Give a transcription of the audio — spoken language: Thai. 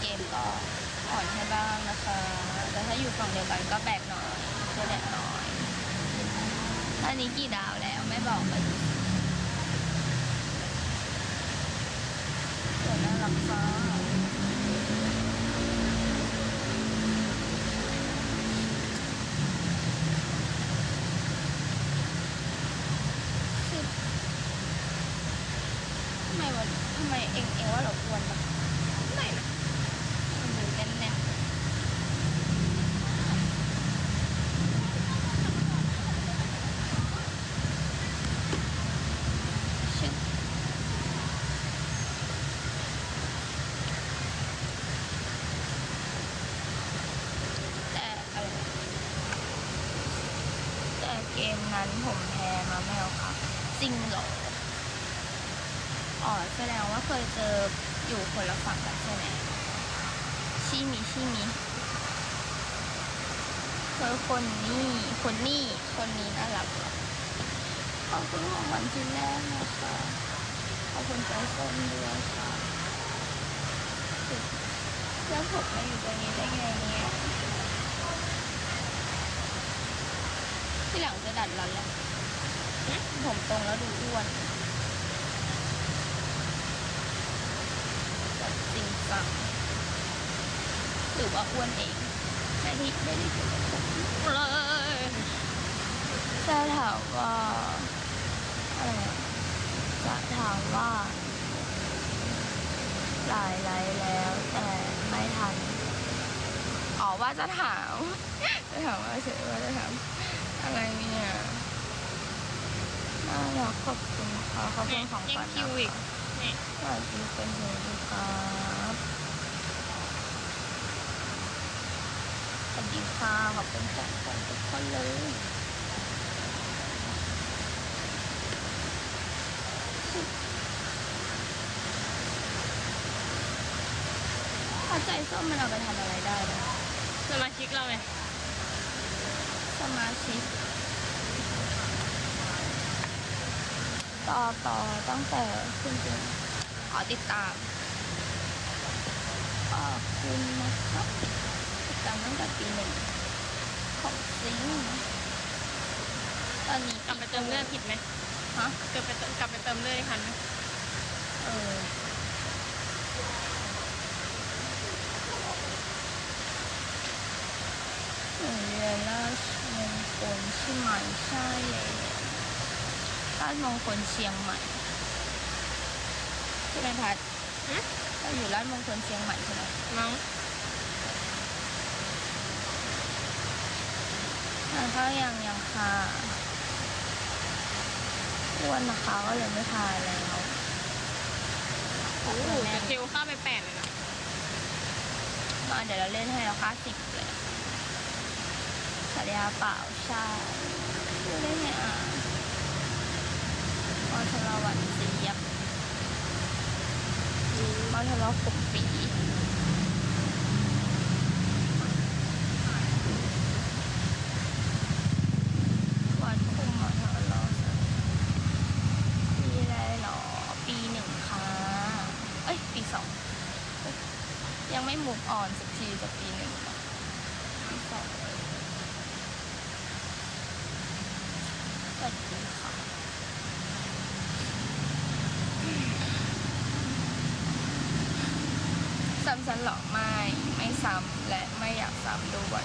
เกมก็อ่อนให้บ้างนะคะ แต่ถ้าอยู่ฝั่งเดียวกันก็แบกหน่อยเพื่อแดกหน่อยอันนี้กี่ดาวแล้วไม่บอกเลยสวยน่ารักฟ้าทำไมวันทำไมเองเองว่าเราอ้วนปะ ไม่นะ มันดูแน่นๆชึบแต่อะไรนะแต่เกม นั้นผมแพ้มาไม่เอาครับจริงเหรออ๋อแสดงว่าเคยเจออยู่คนละฝั่งกันใช่ไหมชิมิชิมิเธอคนนี้ คนนี้ คนนี้น่ารักอขอบคุณของวันที่แรกนะคะขอบคุณใจส้มด้วยค่ะแล้วผมมาอยู่ตรงนี้ได้ไง ดัดัดรันแล้วผมตรงแล้วดูอ้วนจริงจังหรือว่าอ้วนเองไม่ได้ไม่ได้เกี่ยวกับผมเลยจะถามว่าอะไรอะจะถามว่าหลายไลฟ์แล้วแต่ไม่ทันอ๋อว่าจะถามจะถามว่าเฉยว่าจะถาม อะไรเนี่ยน่ารักขอบคุณค่ะขอบคุณของยัขวังญคิวอีกนะคะนี่สวัสดีเป็นสวัสดีครับสวัสดีค่ะขอบคุณจากของทุกคนเลยถ้าใจส้มมันเอาไปทำอะไรได้นะสมาชิกเราไงส มาชิกต่อต่อตั้งแต่ขึ้นจริงขอติดตามขอบคุณนะครับติดตามตั้งแต่ปีหนึ่งของจริงตอนนี้กลับไปเติมเลือดผิดไหมฮะเกิดไปเติมกลับไปเติมเลือดอีกครั้งไหม เออหนูเรียนราชมงคล ใช่ไหมใช่เลยราชมงคลเชียงใหม่ที่เป็นพัดฮะเราอยู่ราชมงคลเชียงใหม่ใช่ไหมมั้งทานข้าวยังยังค่ะอ้วนนะคะก็เลยไม่ทานแล้วโอ้โหแต่คิวเข้าไปแปดเลยนะมาเดี๋ยวเราเล่นให้เราค่าสิบเลย สวัสดีค่ะเปล่าใช่ดูได้ไงอะมอชลวันเสียบมอชลขุมปีวันคุมมอชลปีอะไรหรอปีหนึ่งค่ะเอ้ยปีสองยังไม่มุกอ่อนสักทีจากปีหนึ่งอะปีสองสวัสดีค่ะ ซ้ำฉันหรอไม่ ไม่ซ้ำและไม่อยากซ้ำด้วย